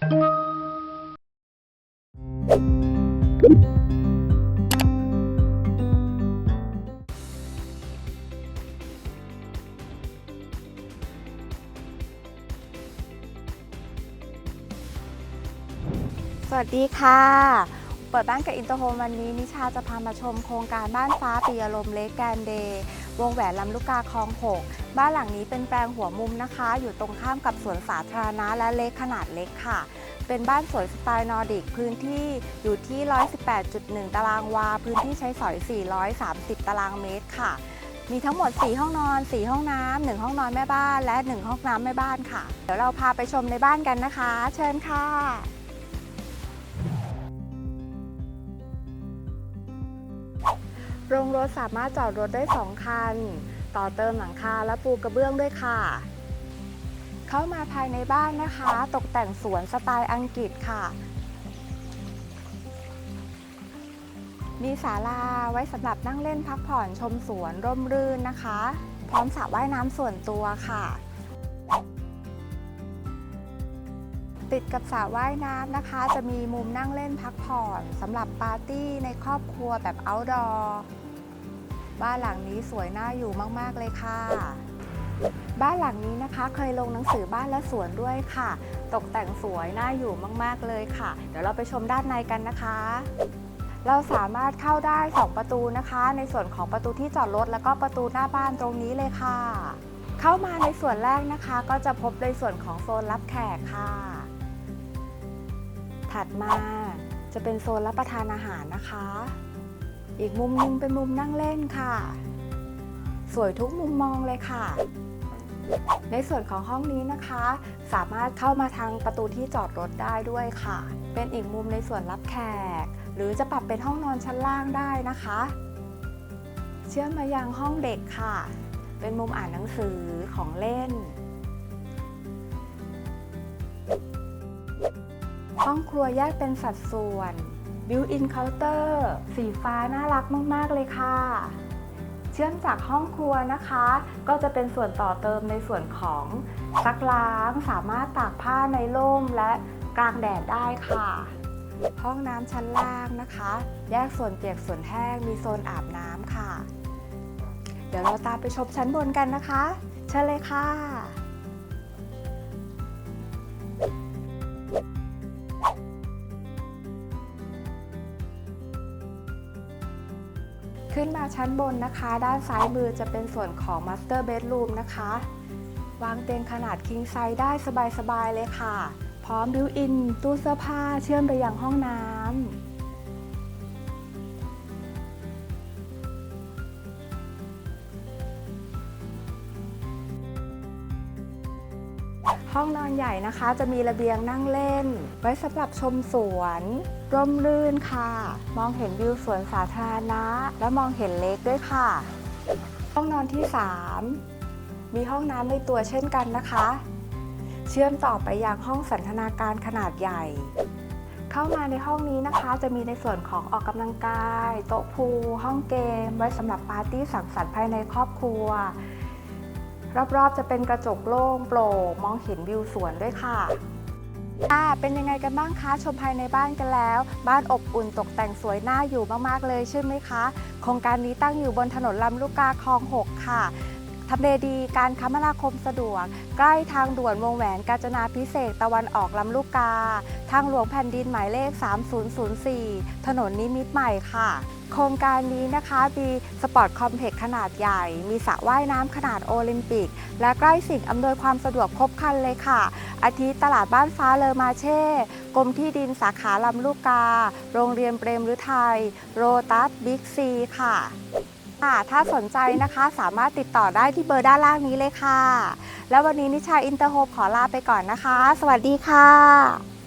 สวัสดีค่ะ เปิดบ้านกับอินเตอร์โฮมวันนี้นิชาจะพามาชมโครงการบ้านฟ้าปียลมเลกแกนเดย์วงแหวนลำลูกกาคลอง6บ้านหลังนี้เป็นแปลงหัวมุมนะคะ อยู่ตรงข้ามกับสวนสาธารณะและเล็กขนาดเล็กค่ะ เป็นบ้านสวยสไตล์นอร์ดิกพื้นที่อยู่ที่ 118.1 ตารางวา พื้นที่ใช้สอย 430 ตารางเมตรค่ะ มีทั้งหมด 4 ห้องนอน 4 ห้องน้ำ1ห้องนอนแม่บ้าน และ 1 ห้องน้ำแม่บ้านค่ะ เดี๋ยวเราพาไปชมในบ้านกันนะคะ เชิญค่ะ ถสามารถจอดรถได้ 2 คัน ต่อเติมหลังคาและปูกระเบื้องด้วยค่ะ เข้ามาภายในบ้านนะคะ ตกแต่งสวนสไตล์อังกฤษค่ะ มีศาลาไว้สำหรับนั่งเล่นพักผ่อนชมสวนร่มรื่นนะคะ พร้อมสระว่ายน้ำส่วนตัวค่ะติดกับสระว่ายน้ำนะคะ จะมีมุมนั่งเล่นพักผ่อนสำหรับปาร์ตี้ในครอบครัวแบบ outdoor บ้านหลังนี้สวยน่าอยู่มากๆเลยค่ะ บ้านหลังนี้นะคะ เคยลงหนังสือบ้านและสวนด้วยค่ะ ตกแต่งสวยน่าอยู่มากๆเลยค่ะ เดี๋ยวเราไปชมด้านในกันนะคะ เราสามารถเข้าได้ 2 ประตูนะคะ ในส่วนของประตูที่จอดรถแล้วก็ประตูหน้าบ้านตรงนี้เลยค่ะ เข้ามาในส่วนแรกนะคะ ก็จะพบในส่วนของโซนรับแขกค่ะ ถัดมาจะเป็นโซนรับประทานอาหารนะคะ อีกมุมหนึงเป็นมุมนั่งเล่นค่ะ สวยทุกมุมมองเลยค่ะ ในส่วนของห้องนี้นะคะ สามารถเข้ามาทางประตูที่จอดรถได้ด้วยค่ะ เป็นอีกมุมในส่วนรับแขก หรือจะปรับเป็นห้องนอนชั้นล่างได้นะคะ เชื่อมมายังห้องเด็กค่ะ เป็นมุมอ่านหนังสือของเล่นห้องครัวแยกเป็นสัดส่วน Built-in counter สีฟ้าน่ารักมาก ๆ เลยค่ะ เชื่อมจากห้องครัวนะคะ ก็จะเป็นส่วนต่อเติมในส่วนของซักล้างสามารถตากผ้าในร่มและกลางแดดได้ค่ะ ห้องน้ำชั้นล่างนะคะ แยกส่วนเปียกส่วนแห้งมีโซนอาบน้ำค่ะ เดี๋ยวเราตามไปชมชั้นบนกันนะคะ เชิญเลยค่ะ ขึ้นมาชั้นบนนะคะ ด้านซ้ายมือจะเป็นส่วนของ Master Bedroom นะคะ วางเตียงขนาด King Size ได้สบายๆเลยค่ะ พร้อมบิวอินตู้เสื้อผ้าเชื่อมไปยังห้องน้ำ ห้องนอนใหญ่นะคะ จะมีระเบียงนั่งเล่น ไว้สำหรับชมสวน ร่มรื่นค่ะ มองเห็นวิวสวนสาธารณะ และมองเห็นเลกด้วยค่ะ ห้องนอนที่ 3 มีห้องน้ำในตัวเช่นกันนะคะ เชื่อมต่อไปยังห้องสันทนาการขนาดใหญ่ เข้ามาในห้องนี้นะคะ จะมีในส่วนของออกกำลังกาย โต๊ะพูลห้องเกม ไว้สำหรับปาร์ตี้สังสรรค์ภายในครอบครัว รอบๆ จะเป็นกระจกโล่งโปร่งมองเห็นวิวสวนด้วยค่ะค่ะเป็นยังไงกันบ้างคะ ชมภายในบ้านกันแล้ว บ้านอบอุ่นตกแต่งสวยน่าอยู่มากๆเลยใช่ไหมคะ โครงการนี้ตั้งอยู่บนถนนลำลูกกาคลอง 6 ค่ะ ทำเลดีการคมนาคมสะดวก ใกล้ทางด่วนวงแหวนกาญจนาพิเศษตะวันออกลำลูกกา ทางหลวงแผ่นดินหมายเลข 3004 ถนนนิมิตใหม่ค่ะ โครงการนี้นะคะมีสปอร์ตคอมเพล็กซ์ขนาดใหญ่ มีสระว่ายน้ำขนาดโอลิมปิก และใกล้สิ่งอำนวยความสะดวกครบครันเลยค่ะ อาทิตลาดบ้านฟ้าเลอมาเช่กรมที่ดินสาขาลำลูกกา โรงเรียนเปรมฤทัยโรตัสบิ๊กซีค่ะ ค่ะถ้าสนใจนะคะสามารถติดต่อได้ที่เบอร์ด้านล่างนี้เลยค่ะ แล้ววันนี้นิชาอินเตอร์โฮปขอลาไปก่อนนะคะ สวัสดีค่ะ